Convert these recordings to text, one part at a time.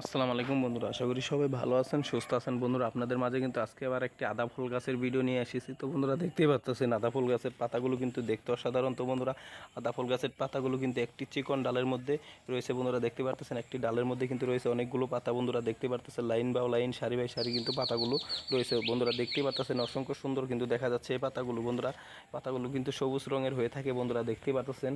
আসসালামু আলাইকুম বন্ধুরা, আশা করি সবাই ভালো আছেন, সুস্থ আছেন। বন্ধুরা, আপনাদের মাঝে কিন্তু আজকে আবার একটি আদা ফুল গাছের ভিডিও নিয়ে এসেছি। তো বন্ধুরা, দেখতেই পাচ্ছেন আদা ফুল গাছের পাতাগুলো কিন্তু দেখতে অসাধারণ। তো বন্ধুরা, আদা ফুল গাছের পাতাগুলো কিন্তু একটি চিকন ডালের মধ্যে রয়েছে। বন্ধুরা, দেখতে পারতেছেন একটি ডালের মধ্যে কিন্তু রয়েছে অনেকগুলো পাতা। বন্ধুরা, দেখতে পারতেছেন লাইন বা লাইন, সারি বাই সারি কিন্তু পাতাগুলো রয়েছে। বন্ধুরা, দেখতেই পারতেছেন অসংখ্য সুন্দর কিন্তু দেখা যাচ্ছে এই পাতাগুলো। বন্ধুরা, পাতাগুলো কিন্তু সবুজ রঙের হয়ে থাকে। বন্ধুরা, দেখতেই পারতেছেন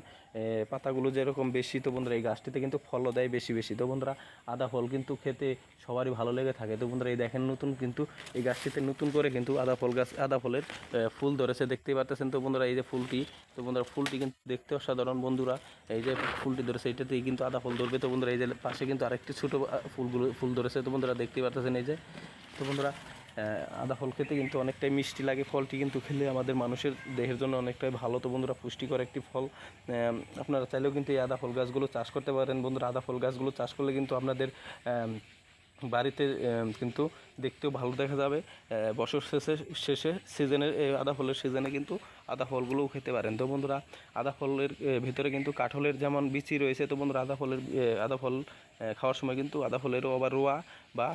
পাতাগুলো যেরকম বেশি, তো বন্ধুরা, এই গাছটিতে কিন্তু ফলও দেয় বেশি বেশি। তো বন্ধুরা, আদা ফল কিন্তু খেতে সবারই ভালো লেগে থাকে। তো বন্ধুরা, এই দেখেন নতুন কিন্তু এই গাছটিতে নতুন করে কিন্তু আদা ফল গাছ, আদা ফলের ফুল ধরেছে, দেখতেই পারতেছেন তো বন্ধুরা এই যে ফুলটি? তো বন্ধুরা, ফুলটি কিন্তু দেখতে অসাধারণ বন্ধুরা, এই যে ফুলটি ধরেছে, এটাতেই কিন্তু আদা ফল ধরবে। তো বন্ধুরা, এই যে পাশে কিন্তু আরেকটি ছোটো ফুলগুলো, ফুল ধরেছে, তো বন্ধুরা দেখতেই পারতেছেন এই যে। তো বন্ধুরা আদা ফল খেতে কিন্তু অনেকটাই মিষ্টি লাগে। ফলটি কিন্তু খেলে আমাদের মানুষের দেহের জন্য অনেকটাই ভালো। তো বন্ধুরা, পুষ্টিকর একটি ফল। আপনারা চাইলেও কিন্তু এই আদা ফল গাছগুলো চাষ করতে পারেন। বন্ধুরা, আদা ফল গাছগুলো চাষ করলে কিন্তু আপনাদের বাড়িতে কিন্তু দেখতেও ভালো দেখা যাবে। বছর শেষে শেষে সিজনের আদা ফলের সিজনে কিন্তু আদা ফলগুলোও খেতে পারেন। তো বন্ধুরা, আদা ফলের ভিতরে কিন্তু কাঠলের যেমন বিচি রয়েছে, তো বন্ধুরা আদা ফলের আদা ফল খাওয়ার সময় কিন্তু আদা ফলেরও আবার রোয়া বা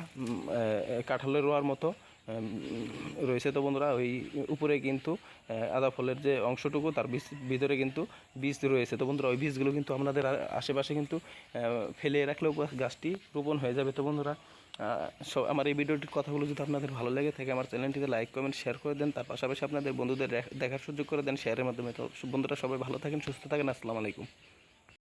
কাঁঠালের রোয়ার মতো রয়েছে তো বন্ধুরা, ওই উপরে কিন্তু আদা ফলের যে অংশটুকু, তার ভিতরে কিন্তু বীজ রয়েছে। তো বন্ধুরা, ওই বীজগুলো কিন্তু আপনাদের আশেপাশে কিন্তু ফেলে রাখলেও গাছটি রোপণ হয়ে যাবে। তো বন্ধুরা সব আমার এই ভিডিওটির কথাগুলো যদি আপনাদের ভালো লেগে থাকে, আমার চ্যানেলটিতে লাইক, কমেন্ট, শেয়ার করে দেন। তার পাশাপাশি আপনাদের বন্ধুদের দেখার সুযোগ করে দেন শেয়ারের মাধ্যমে। তো বন্ধুরা, সবাই ভালো থাকেন, সুস্থ থাকেন। আসসালামু আলাইকুম।